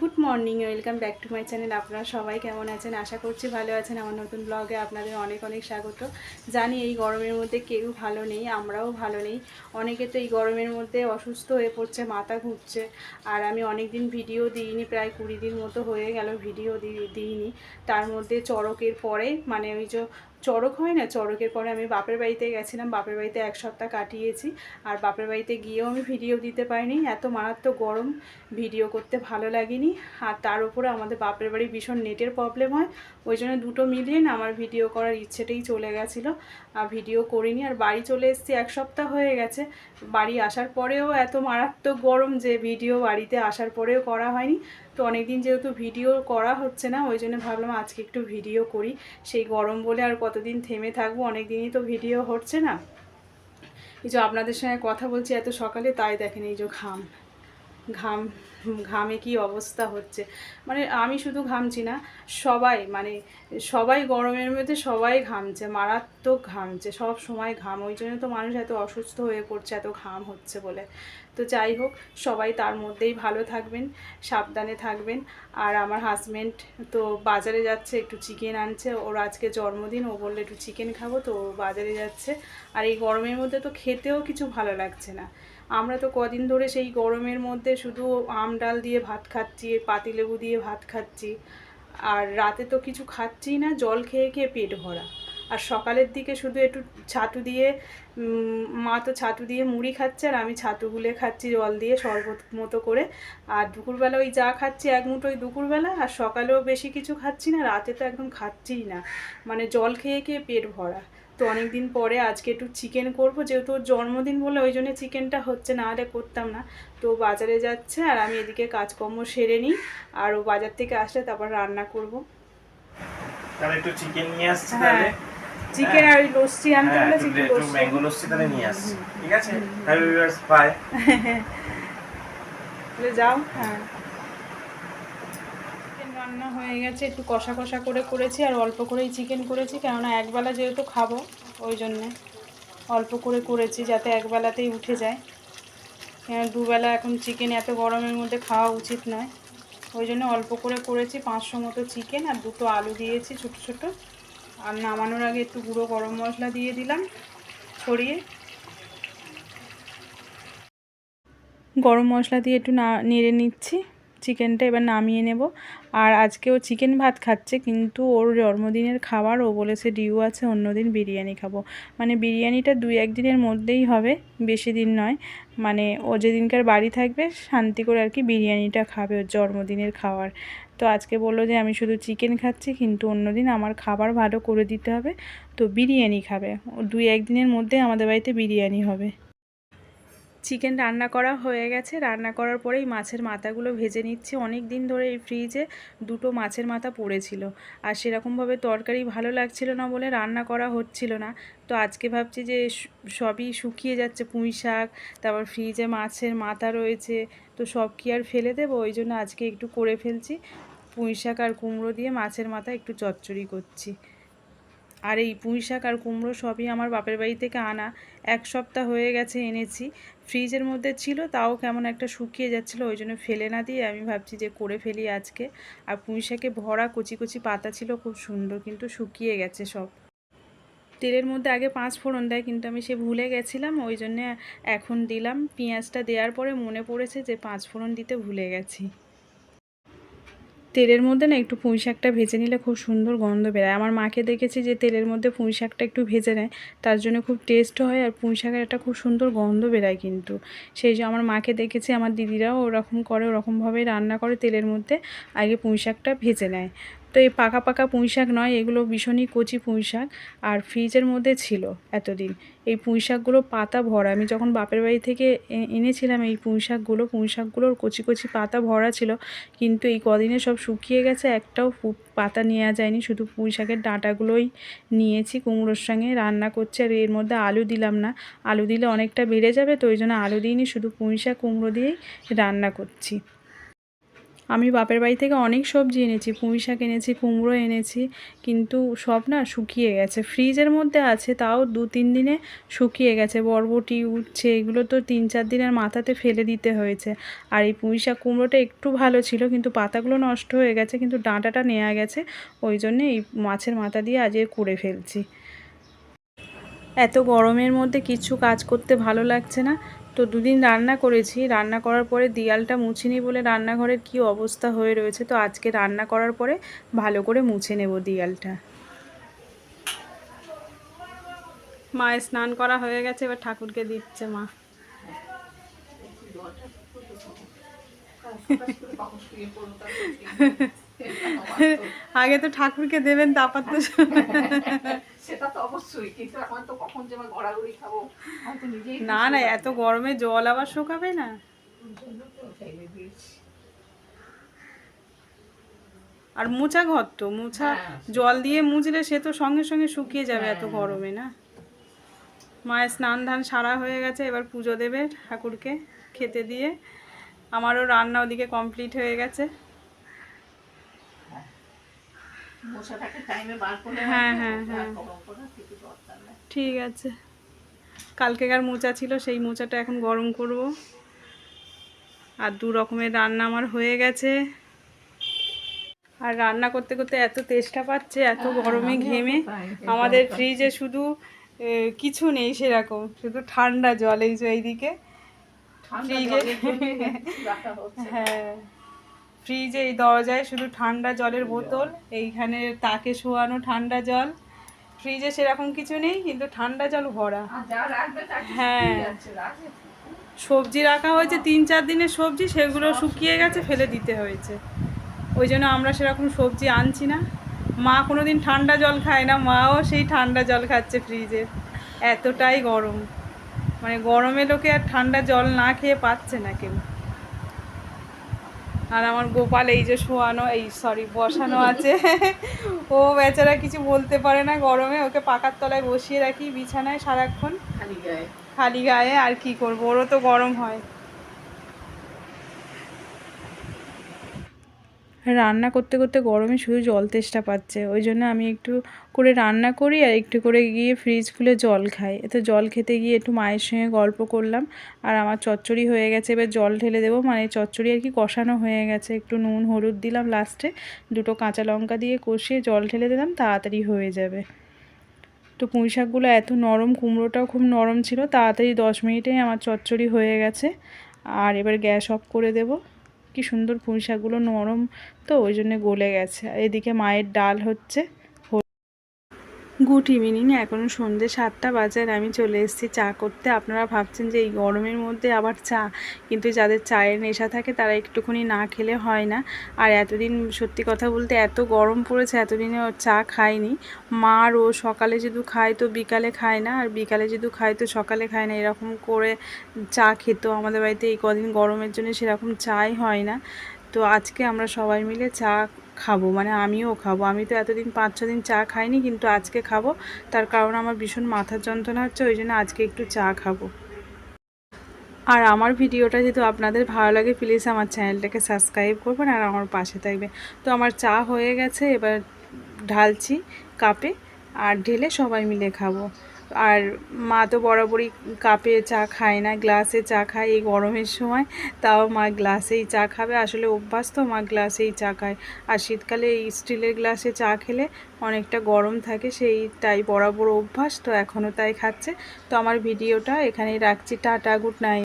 Good morning, welcome back to my channel. আপনারা সবাই কেমন আছেন? আশা করছি ভালো আছেন। আমার নতুন ব্লগে আপনাদের অনেক অনেক স্বাগত। জানি এই গরমের মধ্যে কেউ ভালো নেই, আমরাও ভালো নেই। অনেকে তো এই গরমের মধ্যে অসুস্থ হয়ে পড়ছে, মাথা ঘুরছে। আর আমি অনেক দিন ভিডিও দিইনি, প্রায় কুড়ি দিন মতো হয়ে গেল ভিডিও দিইনি। তার মধ্যে চড়কের পরে মানে ওই যে চড়ক হয় না? চড়কের পরে আমি বাপের বাড়িতে গেছিলাম। বাপের বাড়িতে এক সপ্তাহ কাটিয়েছি। আর বাপের বাড়িতে গিয়েও আমি ভিডিও দিতে পারিনি। এত মারাত্মক গরম। ভিডিও করতে ভালো লাগেনি। আর তার উপরে আমাদের বাপের বাড়ি ভীষণ নেটের প্রবলেম হয়। ওই জন্য দুটো মিলিয়ে না আমার ভিডিও করার ইচ্ছেটাই চলে গেছিল। আর ভিডিও করিনি। আর বাড়ি চলে এসেছি এক সপ্তাহ হয়ে গেছে। বাড়ি আসার পরেও এত মারাত্মক গরম যে ভিডিও বাড়িতে আসার পরেও করা হয়নি। তো অনেকদিন যেহেতু ভিডিও করা হচ্ছে না, ওই জন্য ভাবলাম আজকে একটু ভিডিও করি। সেই গরম বলে আর কতদিন থেমে থাকব অনেক দিনই তো ভিডিও হচ্ছে না। এই যে আপনাদের সঙ্গে কথা বলছি এত সকালে, তাই দেখেন এই যে ঘাম ঘাম ঘামে কি অবস্থা হচ্ছে? মানে আমি শুধু ঘামছি না, সবাই মানে সবাই গরমের মধ্যে সবাই ঘামছে, মারাত্মক ঘামছে, সব সময় ঘাম, ওই জন্য তো মানুষ এত অসুস্থ হয়ে পড়ছে, এত ঘাম হচ্ছে বলে। তো যাই হোক, সবাই তার মধ্যেই ভালো থাকবেন, সাবধানে থাকবেন। আর আমার হাজব্যান্ড তো বাজারে যাচ্ছে, একটু চিকেন আনছে, ওর আজকে জন্মদিন, ও বললে একটু চিকেন খাব, তো বাজারে যাচ্ছে। আর এই গরমের মধ্যে তো খেতেও কিছু ভালো লাগছে না। আমরা তো কদিন ধরে সেই গরমের মধ্যে শুধু আম ডাল দিয়ে ভাত খাচ্ছি পাতিলেবু দিয়ে ভাত খাচ্ছি। আর রাতে তো কিছু খাচ্ছি না, জল খেয়ে খেয়ে পেট ভরা। আর সকালের দিকে শুধু একটু ছাতু দিয়ে মা তো ছাতু দিয়ে মুড়ি খাচ্ছে আর আমি ছাতু গুলে খাচ্ছি জল দিয়ে শরবত মতো করে। আর দুপুরবেলা ওই যা খাচ্ছি এক মুঠো ওই দুপুরবেলা, আর সকালেও বেশি কিছু খাচ্ছি না, রাতে তো একদম খাচ্ছিই না। মানে জল খেয়ে খেয়ে পেট ভরা। তো অনেক দিন পরে আজকে একটু চিকেন করব যেহেতু জন্মদিন বলে ওই জন্য চিকেনটা হচ্ছে না হলে করতাম না। তো বাজারে যাচ্ছে আর আমি এদিকে কাজকর্ম সেরে নিই আর ও বাজার থেকে আসলে তারপর রান্না করব। তাহলে একটু চিকেন নিয়ে আসছি হ্যাঁ তাহলে? চিকেন আর ওই লস্যি আনতে হ্যাঁ, বলে একটু চিকেন একটু ম্যাঙ্গো লস্যি তাহলে নিয়ে আসছি। ঠিক আছে? হ্যাপি ভিউয়ার্স বাই তাহলে যাও হ্যাঁ। রান্না হয়ে গেছে, একটু কষা কষা করে করেছি আর অল্প করেই চিকেন করেছি, কেননা একবেলা যেহেতু খাব, ওই জন্যে অল্প করে করেছি যাতে একবেলাতেই উঠে যায়। কেন দুবেলা এখন চিকেন এত গরমের মধ্যে খাওয়া উচিত নয়। ওই জন্য অল্প করে করেছি, পাঁচশো মতো চিকেন আর দুটো আলু দিয়েছি ছোটো ছোটো। আর নামানোর আগে একটু গুঁড়ো গরম মশলা দিয়ে দিলাম ছড়িয়ে। গরম মশলা দিয়ে একটু না, নেড়ে নিচ্ছি। চিকেনটা এবার নামিয়ে নেব। আর আজকে ও চিকেন ভাত খাচ্ছে, কিন্তু ওর জন্মদিনের খাবার, ও বলেছে ডিউ আছে, অন্যদিন বিরিয়ানি খাব। মানে বিরিয়ানিটা দুই একদিনের মধ্যেই হবে, বেশি দিন নয়। মানে ও যেদিনকার বাড়ি থাকবে, শান্তি করে আর কি বিরিয়ানিটা খাবে ওর জন্মদিনের খাবার। তো আজকে বলল যে, আমি শুধু চিকেন খাচ্ছি, কিন্তু অন্যদিন আমার খাবার ভালো করে দিতে হবে, তো বিরিয়ানি খাবে। দুই একদিনের মধ্যে আমাদের বাড়িতে বিরিয়ানি হবে। চিকেন রান্না করা হয়ে গেছে। রান্না করার পরেই মাছের মাথাগুলো ভেজে নিচ্ছি। অনেক দিন ধরে এই ফ্রিজে দুটো মাছের মাথা পড়েছিল। আর সেরকমভাবে তরকারি ভালো লাগছিল না বলে রান্না করা হচ্ছিল না। তো আজকে ভাবছি যে সবই শুকিয়ে যাচ্ছে। পুঁই শাক, তারপর ফ্রিজে মাছের মাথা রয়েছে। তো সব কি আর ফেলে দেবো? ওই জন্য আজকে একটু করে ফেলছি। পুঁই শাক আর কুমড়ো দিয়ে মাছের মাথা একটু চচ্চড়ি করছি। আর এই পুঁই শাক আর কুমড়ো সবই আমার বাপের বাড়ি থেকে আনা। এক সপ্তাহ হয়ে গেছে এনেছি। ফ্রিজের মধ্যে ছিল, তাও কেমন একটা শুকিয়ে যাচ্ছিল, ওই জন্য ফেলে না দিয়ে আমি ভাবছি যে করে ফেলি আজকে। আর পুঁই শাকে ভরা কচি কচি পাতা ছিল, খুব সুন্দর কিন্তু শুকিয়ে গেছে সব। তেলের মধ্যে আগে পাঁচ ফোড়ন দেয়, কিন্তু আমি সে ভুলে গেছিলাম, ওই জন্যে এখন দিলাম। পেঁয়াজটা দেওয়ার পরে মনে পড়েছে যে পাঁচ ফোড়ন দিতে ভুলে গেছি। তেলের মধ্যে না একটু পুঁই শাকটা ভেজে নিলে খুব সুন্দর গন্ধ বেরোয়। আমার মাকে দেখেছি যে তেলের মধ্যে পুঁই শাকটা একটু ভেজে নেয়, তার জন্য খুব টেস্ট হয় আর পুঁই শাকের একটা খুব সুন্দর গন্ধ বেরোয় কিন্তু। সেই যে আমার মাকে দেখেছি, আমার দিদিরাও ওরকম করে, ওরকমভাবেই রান্না করে তেলের মধ্যে, আগে পুঁই শাকটা ভেজে নেয়। তো এই পাকা পাকা পুঁই শাক নয়, এগুলো ভীষণই কচি পুঁই শাক। আর ফ্রিজের মধ্যে ছিল এতদিন। এই পুঁই শাকগুলো পাতা ভরা। আমি যখন বাপের বাড়ি থেকে এনেছিলাম এই পুঁই শাকগুলো, পুঁই শাকগুলোর কচি কচি পাতা ভরা ছিল। কিন্তু এই কদিনে সব শুকিয়ে গেছে, একটাও পাতা নেওয়া যায়নি। শুধু পুঁই শাকের ডাঁটাগুলোই নিয়েছি, কুমড়োর সঙ্গে রান্না করছি। আর এর মধ্যে আলু দিলাম না। আলু দিলে অনেকটা বেড়ে যাবে, তো ওই জন্য আলু দিইনি, শুধু পুঁই শাক, কুমড়ো দিয়েই রান্না করছি। আমি বাপের বাড়ি থেকে অনেক সবজি এনেছি, পুঁই শাক এনেছি, কুমড়ো এনেছি, কিন্তু সব না শুকিয়ে গেছে। ফ্রিজের মধ্যে আছে, তাও দু তিন দিনে শুকিয়ে গেছে। বরবটি উঠছে এগুলো তো তিন চার দিনের মাথাতে ফেলে দিতে হয়েছে। আর এই পুঁই শাক কুমড়োটা একটু ভালো ছিল, কিন্তু পাতাগুলো নষ্ট হয়ে গেছে, কিন্তু ডাঁটাটা নেওয়া গেছে। ওই জন্যে এই মাছের মাথা দিয়ে আজকে করে ফেলছি। এত গরমের মধ্যে কিছু কাজ করতে ভালো লাগছে না। তো দুদিন রান্না করেছি। রান্না করার পরে দিয়ালটা মুছিনি বলে রান্নাঘরের কি অবস্থা হয়ে রয়েছে তো আজকে রান্না করার পরে ভালো করে মুছে নেব দিয়ালটা। মায়ের স্নান করা হয়ে গেছে এবার ঠাকুরকে দিচ্ছে মা। আগে তো ঠাকুরকে দেবেন তারপর তো সেটা তো অবশ্যই কিন্তু এখন তো কখন যে আমার খাব আমি তো নিজেই না না এত গরমে জল আবার শুকাবে না? আর মোচা ঘর তো মোছা হ্যাঁ। জল দিয়ে মুছলে সে তো সঙ্গে সঙ্গে শুকিয়ে যাবে এত গরমে না? মায়ের স্নান ধান সারা হয়ে গেছে এবার পুজো দেবে ঠাকুরকে খেতে দিয়ে। আমারও রান্না ওদিকে কমপ্লিট হয়ে গেছে। হ্যাঁ, হ্যাঁ, হ্যাঁ। ঠিক আছে। কালকেকার মোচা ছিল সেই মোচাটা এখন গরম করব। আর দু রকমের রান্না আমার হয়ে গেছে। আর রান্না করতে করতে এত তেষ্টা পাচ্ছে এত গরমে ঘেমে। আমাদের ফ্রিজে শুধু কিছু নেই সেরকম শুধু ঠান্ডা জল এই যে এইদিকে। ফ্রিজে। হ্যাঁ। ফ্রিজে এই দরজায় শুধু ঠান্ডা জলের বোতল এইখানে তাকে শোয়ানো ঠান্ডা জল। ফ্রিজে সেরকম কিছু নেই কিন্তু ঠান্ডা জল ভরা। হ্যাঁ। সবজি রাখা হয়েছে তিন চার দিনের সবজি সেগুলো শুকিয়ে গেছে ফেলে দিতে হয়েছে। ওই জন্য আমরা সেরকম সবজি আনছি না। মা কোনো দিন ঠান্ডা জল খায় না মাও সেই ঠান্ডা জল খাচ্ছে ফ্রিজে। এতটাই গরম। মানে গরমে লোকে আর ঠান্ডা জল না খেয়ে পাচ্ছে না কেউ। আর আমার গোপাল এই যে শোয়ানো এই সরি বসানো আছে। ও বেচারা কিছু বলতে পারে না গরমে ওকে পাকার তলায় বসিয়ে রাখি বিছানায় সারাক্ষণ। খালি গায়ে। খালি গায়ে আর কি করব? ওরও তো গরম হয়। রান্না করতে করতে গরমে শুধু জল তেষ্টা পাচ্ছে। ওই জন্য আমি একটু করে রান্না করি আর একটু করে গিয়ে ফ্রিজ খুলে জল খাই। এতে জল খেতে গিয়ে একটু মায়ের সঙ্গে গল্প করলাম আর আমার চচ্চড়ি হয়ে গেছে। এবার জল ঢেলে দেবো। মানে চচ্চড়ি আর কি কষানো হয়ে গেছে। একটু নুন, হলুদ দিলাম লাস্টে দুটো কাঁচা লঙ্কা দিয়ে কষিয়ে জল ঢেলে দিলাম। তাড়াতাড়ি হয়ে যাবে। তো পুঁই শাকগুলো এত নরম, কুমড়োটাও খুব নরম ছিল। তাড়াতাড়ি দশ মিনিটেই আমার চচ্চড়ি হয়ে গেছে। আর এবার গ্যাস অফ করে দেব। কি সুন্দর পুঁই শাকগুলো নরম তো, ওই জন্য গলে গেছে। আর এদিকে মায়ের ডাল হচ্ছে। গুড ইভিনিং এখন সন্ধ্যে সাতটা বাজার, আমি চলে এসেছি চা করতে। আপনারা ভাবছেন যে এই গরমের মধ্যে আবার চা, কিন্তু যাদের চায়ের নেশা থাকে তারা একটুখানি না খেলে হয় না। আর এতদিন সত্যি কথা বলতে এত গরম পড়েছে, এতদিনে চা খায়নি মা ও সকালে যদি খায় তো বিকালে খায় না, আর বিকালে যদি খায় তো সকালে খায় না, এরকম করে চা খেত। আমাদের বাড়িতে এই কদিন গরমের জন্য সেরকম চাই হয় না। তো আজকে আমরা সবাই মিলে চা খাব মানে আমিও খাব। আমি তো এতদিন পাঁচ ছ দিন চা খাইনি, কিন্তু আজকে খাব। তার কারণ আমার ভীষণ মাথার যন্ত্রণা হচ্ছে, ওই জন্য আজকে একটু চা খাব। আর আমার ভিডিওটা যদি আপনাদের ভালো লাগে প্লিজ আমার চ্যানেলটাকে সাবস্ক্রাইব করবেন আর আমার পাশে থাকবেন। তো আমার চা হয়ে গেছে, এবার ঢালছি কাপে, আর ঢেলে সবাই মিলে খাব। আর মা তো বরাবরই কাপে চা খায় না, গ্লাসে চা খায় এই গরমের সময়। তাও মা গ্লাসেই চা খাবে। আসলে অভ্যাস তো, মা গ্লাসেই চা খায়। আর শীতকালে এই স্টিলের গ্লাসে চা খেলে অনেকটা গরম থাকে সেই তাই বরাবর অভ্যাস। তো এখনও তাই খাচ্ছে। তো আমার ভিডিওটা এখানেই রাখছি। Tata, good night.